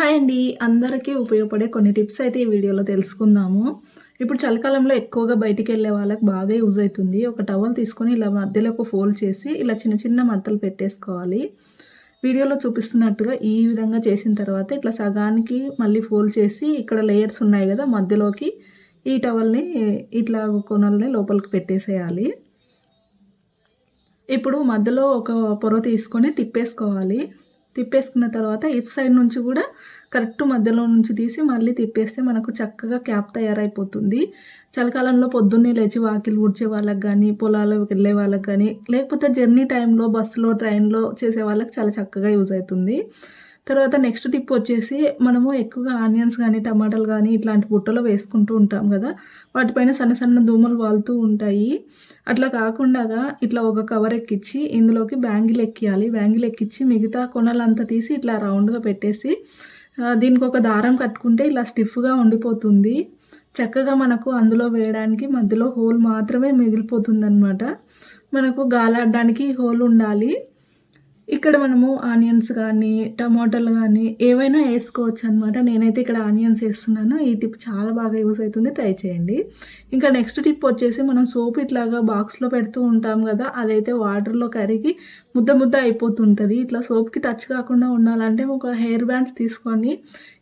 Hi అండి. అందరికీ ఉపయోగపడే కొన్ని టిప్స్ అయితే ఈ వీడియోలో తెలుసుకుందాము. ఇప్పుడు చలికాలంలో ఎక్కువగా బయటికి వెళ్ళే వాళ్ళకి బాగా యూజ్ అవుతుంది. ఒక టవల్ తీసుకొని ఇలా మధ్యలో ఒక ఫోల్డ్ చేసి ఇలా చిన్న చిన్న మడతలు పెట్టేసుకోవాలి. వీడియోలో చూపిస్తున్నట్టుగా ఈ విధంగా చేసిన తర్వాత ఇట్లా సగానికి మళ్ళీ ఫోల్డ్ చేసి ఇక్కడ లేయర్స్ ఉన్నాయి కదా మధ్యలోకి ఈ టవల్ని ఇట్లా కొనల్ని లోపలికి పెట్టేసేయాలి. ఇప్పుడు మధ్యలో ఒక పొర తీసుకొని తిప్పేసుకోవాలి. తిప్పేసుకున్న తర్వాత ఇటు సైడ్ నుంచి కూడా కరెక్ట్ మధ్యలో నుంచి తీసి మళ్ళీ తిప్పేస్తే మనకు చక్కగా క్యాప్ తయారైపోతుంది. చలికాలంలో పొద్దున్నే లేచి వాకిలు ఊడ్చే వాళ్ళకి కానీ పొలాలకు వెళ్ళే వాళ్ళకి కానీ లేకపోతే జర్నీ టైంలో బస్సులో ట్రైన్లో చేసే వాళ్ళకి చాలా చక్కగా యూజ్ అవుతుంది. తర్వాత నెక్స్ట్ టిప్ వచ్చేసి మనము ఎక్కువగా ఆనియన్స్ కానీ టమాటాలు కానీ ఇట్లాంటి బుట్టలో వేసుకుంటూ ఉంటాం కదా. వాటిపైన సన్న సన్న దూమలు వాలుతూ ఉంటాయి. అట్లా కాకుండా ఇట్లా ఒక కవర్ ఎక్కించి ఇందులోకి బ్యాంగిల్ ఎక్కియాలి. బ్యాంగిల్ ఎక్కించి మిగతా కొనలంతా తీసి ఇట్లా రౌండ్గా పెట్టేసి దీనికి ఒక దారం కట్టుకుంటే ఇలా స్టిఫ్గా ఉండిపోతుంది. చక్కగా మనకు అందులో వేయడానికి మధ్యలో హోల్ మాత్రమే మిగిలిపోతుంది అనమాట మనకు గాలాడడానికి హోల్ ఉండాలి. ఇక్కడ మనము ఆనియన్స్ కానీ టమాటాలు కానీ ఏవైనా వేసుకోవచ్చు అనమాట నేనైతే ఇక్కడ ఆనియన్స్ వేస్తున్నాను. ఈ టిప్ చాలా బాగా యూస్ అవుతుంది. ట్రై చేయండి. ఇంకా నెక్స్ట్ టిప్ వచ్చేసి మనం సోప్ ఇట్లాగా బాక్స్లో పెడుతూ ఉంటాం కదా అదైతే వాటర్లో కరిగి ముద్ద ముద్ద అయిపోతుంటుంది. ఇట్లా సోప్కి టచ్ కాకుండా ఉండాలంటే ఒక హెయిర్ బ్యాండ్స్ తీసుకొని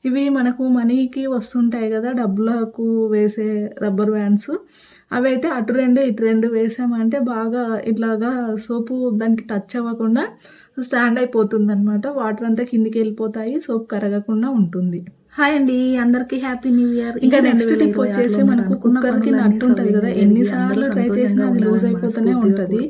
ఇవి మనకు మనీకి వస్తుంటాయి కదా డబ్బులకు వేసే రబ్బర్ బ్యాండ్స్ అవైతే అటు రెండు ఇటు రెండు వేసామంటే బాగా ఇట్లాగా సోపు దానికి టచ్ అవ్వకుండా స్టాండ్ అయిపోతుంది అనమాట వాటర్ అంతా కిందికి వెళ్ళిపోతాయి సోప్ కరగకుండా ఉంటుంది. హాయ్ అండి అందరికి హ్యాపీ న్యూ ఇయర్ ఇంకా నెక్స్ట్ టిప్ వచ్చేసి మనకు కుక్కర్కి నట్టు ఉంటది కదా ఎన్నిసార్లు ట్రై చేసినా అది లూజ్ అయిపోతూనే ఉంటది.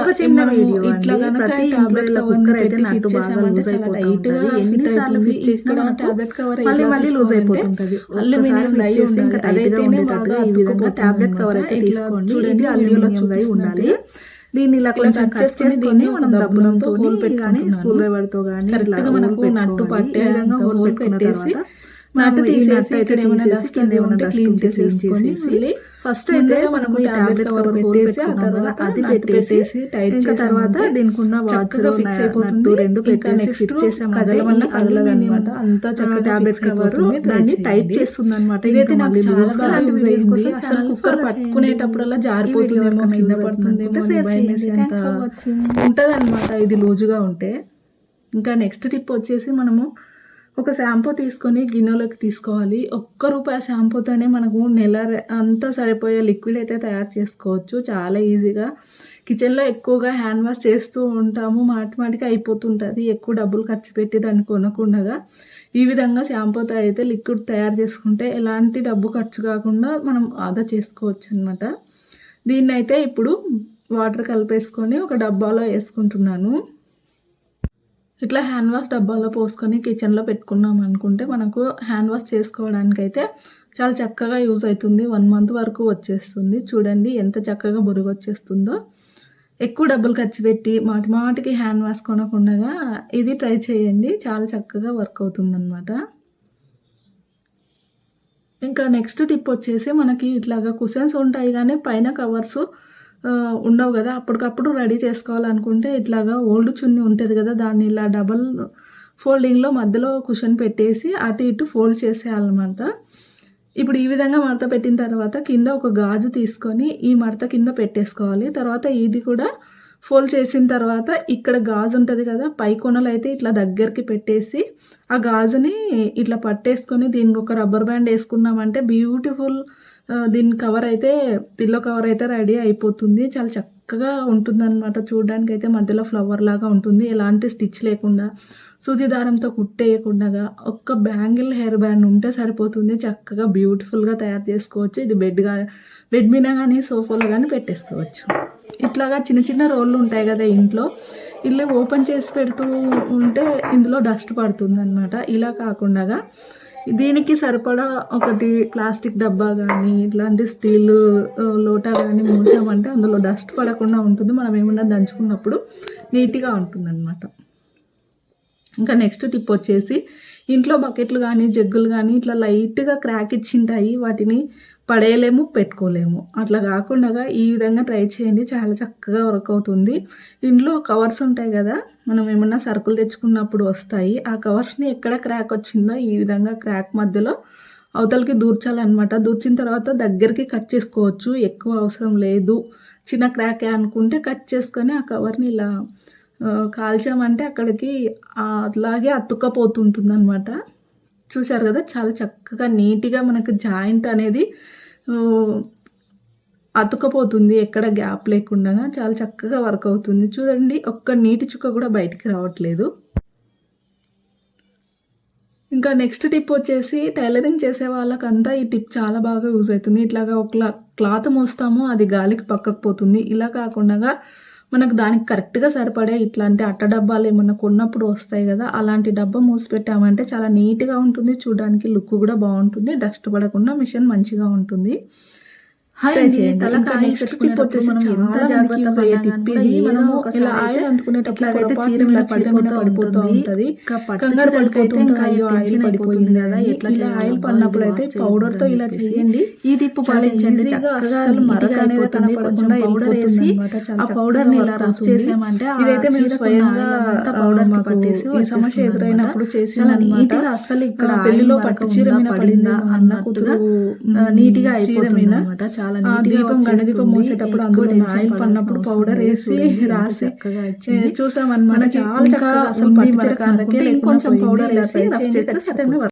ఒక చిన్న వీడియో ఇట్లా ప్రతి ఇంట్లో కుక్కర్ అయితే నట్టు బాగా లూజ్ అయిపోతుంది ఎన్నిసార్లు ఫిట్ చేసినా టాబ్లెట్ కవర్ మళ్ళీ మళ్ళీ లూజ్ అయిపోతుంటది. అల్యూమినియం చేసి ఇంకా టైట్గా ఉండేటట్టుగా ఈ విధంగా టాబ్లెట్ కవర్ అయితే తీసుకోండి. ఇది అల్యూమినియం డై ఉండాలి. దీన్ని ఇలా కొంచెం కట్ చేసుకొని మనం దబ్బులంతో హోల్ పెట్టుకొని స్కూల్ డ్రైవర్తో కానీ ఇట్లా మనకు నట్టు పట్టే విధంగా హోల్ పెట్టేసి నట్టు తీసేసి ఇక్కడ ఏమైనా డస్ట్ కింద ఏమైనా క్లీన్ చేసేసుకొని ఫస్ట్ అయితే మనము ఈ టాబ్లెట్ కవర్ పెట్టేసి ఆ తర్వాత అది పెట్టేసి టైట్ ఇంకా తర్వాత దీనికి ఉన్న వాచ్ ఫిక్స్ అయిపోతుంది. రెండు పెట్టేసి ఫిట్ చేసామంటే వల్ల కదలదన్నమాట అంతా చక్క టాబ్లెట్ కవర్ దాన్ని టైట్ చేస్తుంది అనమాట ఇదైతే నాకు చాలా యూజ్ అయింది. అసలు కుక్కర్ పట్టుకునేటప్పుడల్లా జారిపోతుందేమో కింద పడుతుందేమో ఉంటది అనమాట ఇది లూజుగా ఉంటే. ఇంకా నెక్స్ట్ టిప్ వచ్చేసి మనము ఒక షాంపూ తీసుకొని గిన్నెలోకి తీసుకోవాలి. ఒక్క రూపాయి షాంపూతోనే మనకు నెల అంతా సరిపోయే లిక్విడ్ అయితే తయారు చేసుకోవచ్చు. చాలా ఈజీగా. కిచెన్లో ఎక్కువగా హ్యాండ్ వాష్ చేస్తూ ఉంటాము. మాటి మాటికి అయిపోతుంటుంది. ఎక్కువ డబ్బులు ఖర్చు పెట్టి దాన్ని కొనకుండా ఈ విధంగా షాంపూతో అయితే లిక్విడ్ తయారు చేసుకుంటే ఎలాంటి డబ్బు ఖర్చు కాకుండా మనం ఆదా చేసుకోవచ్చు అనమాట దీన్ని అయితే ఇప్పుడు వాటర్ కలిపేసుకొని ఒక డబ్బాలో వేసుకుంటున్నాను. ఇట్లా హ్యాండ్ వాష్ డబ్బాలో పోసుకొని కిచెన్లో పెట్టుకున్నాం అనుకుంటే మనకు హ్యాండ్ వాష్ చేసుకోవడానికి అయితే చాలా చక్కగా యూజ్ అవుతుంది. వన్ మంత్ వరకు వచ్చేస్తుంది. చూడండి ఎంత చక్కగా బురుగు వచ్చేస్తుందో. ఎక్కువ డబ్బులు ఖర్చు పెట్టి మాటి మాటికి హ్యాండ్ వాష్ కొనకుండా ఇది ట్రై చేయండి. చాలా చక్కగా వర్క్ అవుతుందన్నమాట. ఇంకా నెక్స్ట్ టిప్ వచ్చేసి మనకి ఇట్లాగా కుషన్స్ ఉంటాయి కానీ పైన కవర్స్ ఉండవు కదా. అప్పటికప్పుడు రెడీ చేసుకోవాలనుకుంటే ఇట్లాగా ఓల్డ్ చున్నీ ఉంటుంది కదా దాన్ని ఇలా డబల్ ఫోల్డింగ్లో మధ్యలో కుషన్ పెట్టేసి అటు ఇటు ఫోల్డ్ చేసేయాలన్నమాట. ఇప్పుడు ఈ విధంగా మడత పెట్టిన తర్వాత కింద ఒక గాజు తీసుకొని ఈ మడత కింద పెట్టేసుకోవాలి. తర్వాత ఇది కూడా ఫోల్డ్ చేసిన తర్వాత ఇక్కడ గాజు ఉంటుంది కదా పై కొనలు అయితే ఇట్లా దగ్గరికి పెట్టేసి ఆ గాజుని ఇట్లా పట్టేసుకొని దీనికి ఒక రబ్బర్ బ్యాండ్ వేసుకున్నామంటే బ్యూటిఫుల్ దీని కవర్ అయితే పిల్లో కవర్ అయితే రెడీ అయిపోతుంది. చాలా చక్కగా ఉంటుంది అనమాట చూడడానికి అయితే మధ్యలో ఫ్లవర్ లాగా ఉంటుంది. ఎలాంటి స్టిచ్ లేకుండా సూది దారంతో కుట్టేయకుండా ఒక్క బ్యాంగిల్ హెయిర్ బ్యాండ్ ఉంటే సరిపోతుంది. చక్కగా బ్యూటిఫుల్గా తయారు చేసుకోవచ్చు. ఇది బెడ్గా బెడ్ మీద కానీ సోఫాలో కానీ పెట్టేసుకోవచ్చు. ఇట్లాగా చిన్న చిన్న రోళ్ళు ఉంటాయి కదా ఇంట్లో. ఇల్లు ఓపెన్ చేసి పెడుతూ ఉంటే ఇందులో డస్ట్ పడుతుంది అనమాట ఇలా కాకుండా దీనికి సరిపడా ఒకటి ప్లాస్టిక్ డబ్బా కానీ ఇట్లాంటి స్టీల్ లోటా కానీ మూసామంటే అందులో డస్ట్ పడకుండా ఉంటుంది. మనం ఏమన్నా దంచుకున్నప్పుడు నీట్గా ఉంటుందన్నమాట. ఇంకా నెక్స్ట్ టిప్ వచ్చేసి ఇంట్లో బకెట్లు కానీ జగ్గులు కానీ ఇట్లా లైట్గా క్రాక్ ఇచ్చింటాయి. వాటిని పడేయలేము పెట్టుకోలేము. అట్లా కాకుండా ఈ విధంగా ట్రై చేయండి. చాలా చక్కగా వర్క్ అవుతుంది. ఇంట్లో కవర్స్ ఉంటాయి కదా మనం ఏమన్నా సరుకులు తెచ్చుకున్నప్పుడు వస్తాయి. ఆ కవర్స్ని ఎక్కడ క్రాక్ వచ్చిందో ఈ విధంగా క్రాక్ మధ్యలో అవతలకి దూర్చాలన్నమాట. దూర్చిన తర్వాత దగ్గరికి కట్ చేసుకోవచ్చు. ఎక్కువ అవసరం లేదు. చిన్న క్రాకే అనుకుంటే కట్ చేసుకొని ఆ కవర్ని ఇలా కాల్చామంటే అక్కడికి అట్లాగే అతుక్కపోతుంటుంది అనమాట చూసారు కదా చాలా చక్కగా నీట్గా మనకు జాయింట్ అనేది అతుకపోతుంది ఎక్కడ గ్యాప్ లేకుండా చాలా చక్కగా వర్క్ అవుతుంది. చూడండి ఒక్క నీటి చుక్క కూడా బయటికి రావట్లేదు. ఇంకా నెక్స్ట్ టిప్ వచ్చేసి టైలరింగ్ చేసే వాళ్ళకంతా ఈ టిప్ చాలా బాగా యూజ్ అవుతుంది. ఇట్లాగా ఒక క్లాత్ మోస్తాము అది గాలికి పక్కకు పోతుంది. ఇలా కాకుండా మనకు దానికి కరెక్ట్గా సరిపడే ఇట్లాంటి అట్ట డబ్బాలు ఏమన్నా కొన్నప్పుడు వస్తాయి కదా అలాంటి డబ్బా మూసి పెట్టామంటే చాలా నీట్గా ఉంటుంది చూడడానికి లుక్ కూడా బాగుంటుంది డస్ట్ పడకుండా మిషన్ మంచిగా ఉంటుంది. చేయండి. ఇంకా వచ్చేసి చాలా ఎంత ఇది. మనము ఇలా ఆయిల్ అంటుకునేటప్పుడు చీర మీద పడిపోతూ పడిపోతూ ఉంటుంది. ఇంకా కంగారు అయ్యో ఆయిల్ కదా ఎట్లా ఆయిల్ పడినప్పుడు అయితే పౌడర్తో ఇలా. చేయండి ఈ టిప్ చాలా గా చక్కగా మరక అనేది. కనపడకుండా పౌడర్ వేసి. చాలా ఆ పౌడర్ని ఇలా రఫ్. చేసామంటే ఇదైతే చీరకున్న స్వయంగా పౌడర్ పట్టేసి ఈ సమస్య ఎదురైనప్పుడు చాలా అన్నమాట. నీట్గా అస్సలు ఇక్కడ పెళ్ళిలో పట్టు చీర మీద పడిందా పడిందా అన్న అన్నట్టుగా నీట్గా చీర అయిపోతుంది మీద అన్నమాట. చాలా దీపం గణదీపం. మోసేటప్పుడు అందులో ఆయిల్ పడినప్పుడు పౌడర్. వేసి రాసి. చూసామన్నమాట చాలా చక్కగా అసలు పోయింది. పౌడర్ వేసి రఫ్ చేస్తే